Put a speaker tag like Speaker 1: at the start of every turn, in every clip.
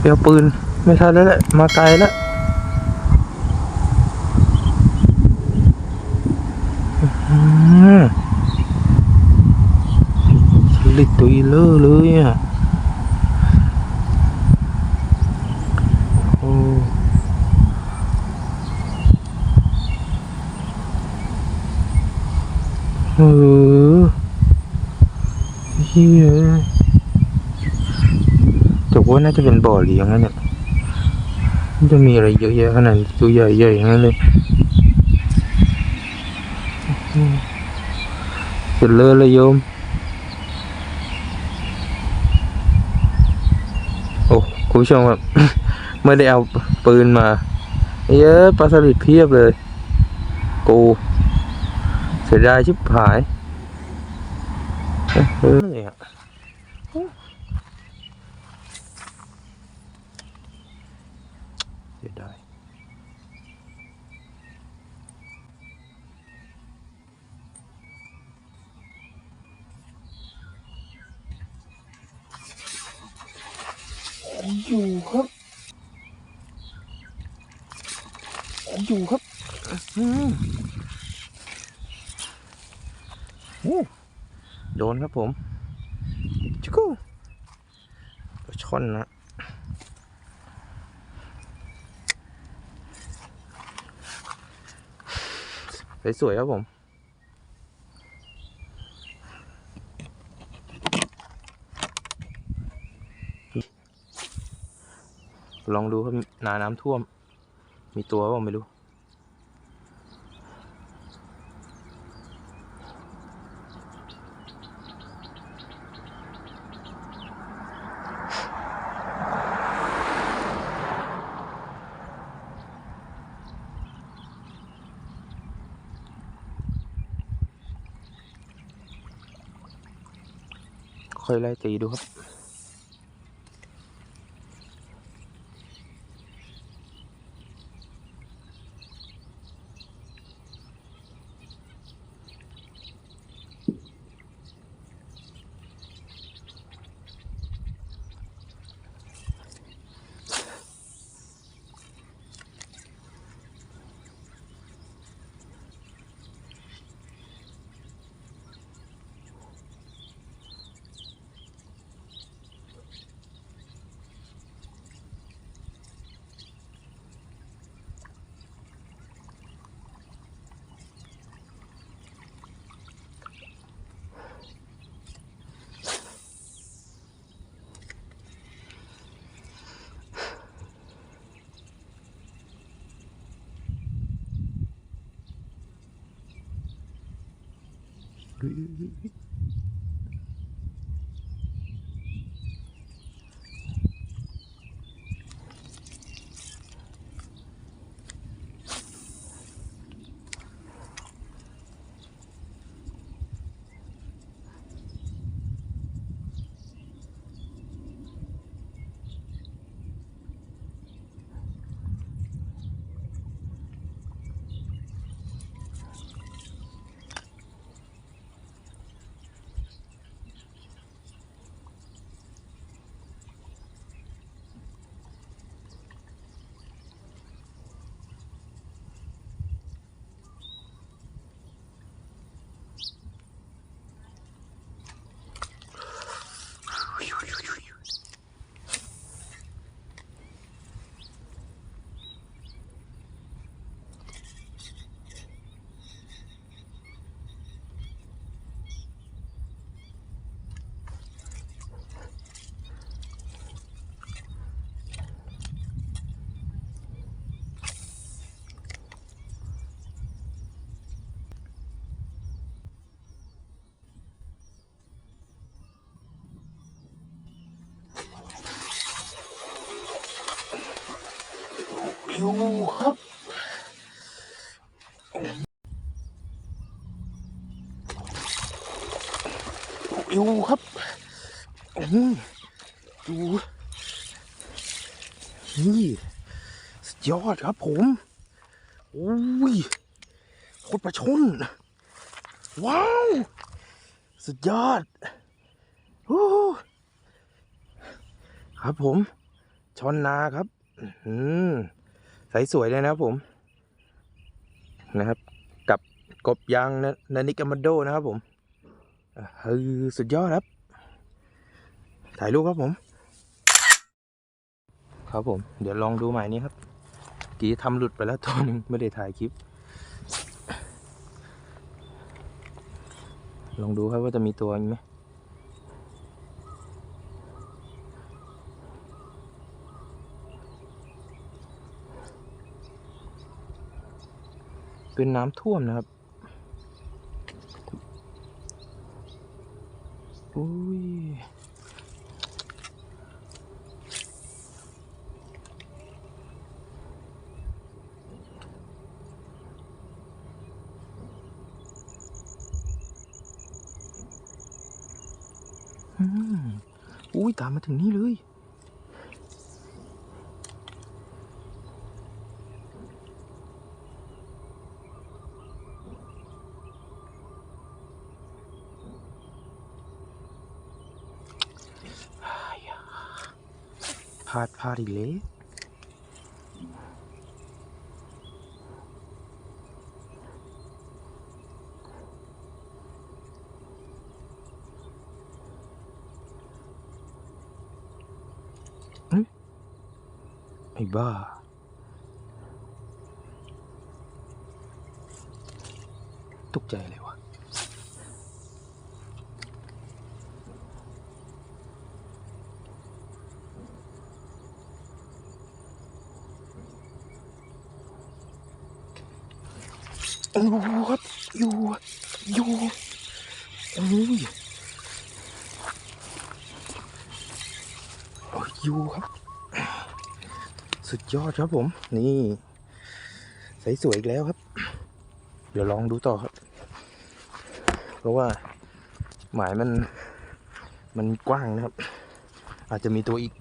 Speaker 1: เปียวปืนไม่ทันแล้วแหละมาไกลแล้วสลิดตัวอีเลอร์เลยอะโอ้เออเฮีย ว่าน่าจะเป็นบ่อเลี้ยงนะเนี่ยมันจะมีอะไรเยอะแยะขนาดตัวใหญ่ๆอย่างนั้นเลยเป็นเลอะเลยโยม โอ้คุณผู้ชมครับไม่ได้เอาปืนมา เยอะปลาสลิดเพียบเลย กู เสียดายชิบหายเออเหนื่อยอะ เสียดายอยู่ครับ อยู่ครับอืมโอ้โดนครับผมจุกูปลาช่อนนะ สวยๆครับผม ลองดูครับนาน้ำท่วม มีตัวเปล่าไม่รู้ ค่อยไล่ตีดูครับ Free. อยู่ครับอยู่ครับอืมดูนี่สุดยอดครับผมโอ้ยโคตรประชน ว้าว สุดยอดโอ้ครับผม ชอนนาครับ อืม สสวยเลยนะครับผมนะครับ กับกบยางนานิกามาโดนะครับผมเฮ้ยสุดยอดครับ ถ่ายรูปครับผม ครับผม เดี๋ยวลองดูใหม่นี้ครับ กีทำหลุดไปแล้วตัวหนึ่งไม่ได้ถ่ายคลิป ลองดูครับว่าจะมีตัวอีกไหม เป็นน้ำท่วมนะครับอุ้ยอืมอุ้ยตามมาถึงนี่เลย พลาดพลาดอีกเลยเอ้ยไอ้บ้าตกใจเลยวะ อยู่ครับอยู่อยู่โอ้ยโอ้ยอยู่ครับ สุดยอดครับผม นี่ใสสวยอีกแล้วครับ เดี๋ยวลองดูต่อครับ เพราะว่าหมายมันมันกว้างนะครับ อาจจะมีตัวอีก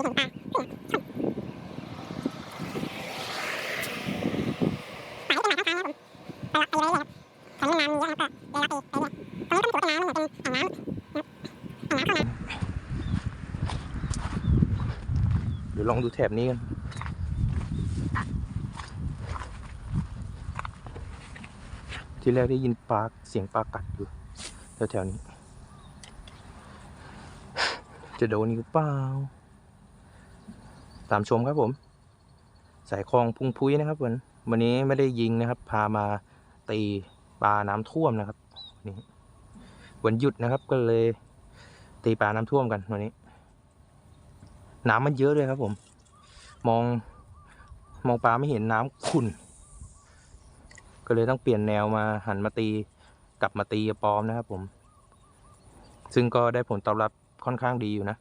Speaker 1: เดี๋ยวลองดูแถบนี้กันที่แรกได้ยินปลาเสียงปลากัดอยู่แถวๆนี้ จะโดนอีกเปล่า ตามชมครับผม สายคลองพุงพุ้ยนะครับวันวันนี้ไม่ได้ยิงนะครับ พามาตีปลาน้ำท่วมนะครับนี่วันหยุดนะครับก็เลย ตีปลาน้ำท่วมกันวันนี้ น้ำมันเยอะเลยครับผม มองมองปลาไม่เห็นน้ำขุ่นก็เลยต้องเปลี่ยนแนวมาหันมาตีกลับมาตีปลอมนะครับผม ซึ่งก็ได้ผลตอบรับค่อนข้างดีอยู่นะ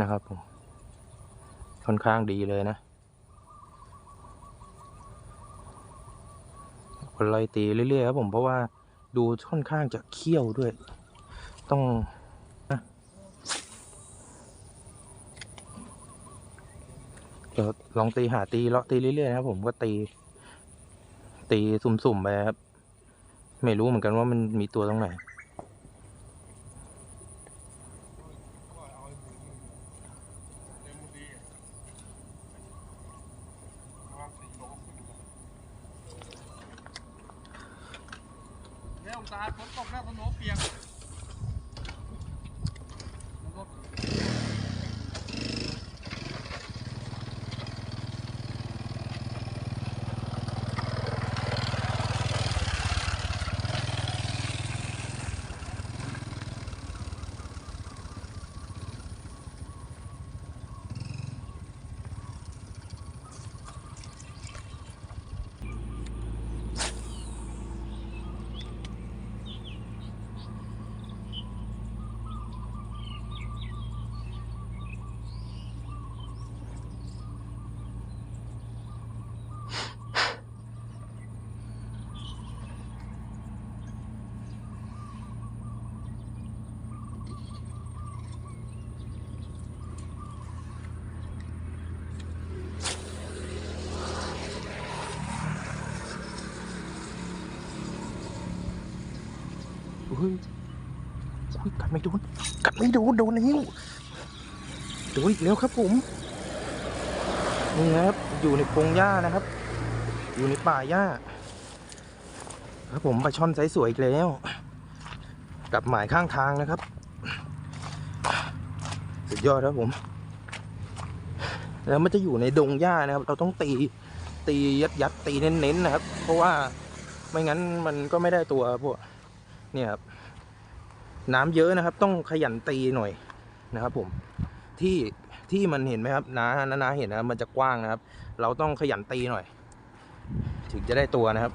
Speaker 1: นะครับผมค่อนข้างดีเลยนะคนไล่ตีเรื่อยๆครับผมเพราะว่าดูค่อนข้างจะเขี้ยวด้วย ต้องนะเดี๋ยวลองตีหาตีเลาะตีเรื่อยๆนะครับผมก็ตี ตีสุ่มๆไปครับ ไม่รู้เหมือนกันว่ามันมีตัวตรงไหน
Speaker 2: สะอาดฝนตกแล้วถนนเปียก
Speaker 1: เฮ้ยอุ๊ยกัดไม่โดน กัดไม่โดน โดนแล้วโดนอีกแล้วครับผมนี่นะครับ อยู่ในพงหญ้านะครับ อยู่ในป่าหญ้า ครับผมปลาช่อนไซส์สวยอีกแล้ว กับหมายข้างทางนะครับ สุดยอดครับผม แล้วมันจะอยู่ในดงหญ้านะครับ เราต้องตี ตียัดยัดตีเน้นๆนะครับ เพราะว่าไม่งั้นมันก็ไม่ได้ตัวพวก เนี่ยครับน้ำเยอะนะครับ ต้องขยันตีหน่อยนะครับผมที่ที่มันเห็นไหมครับน้าน้าเห็นนะมันจะกว้างนะครับ เราต้องขยันตีหน่อย ถึงจะได้ตัวนะครับ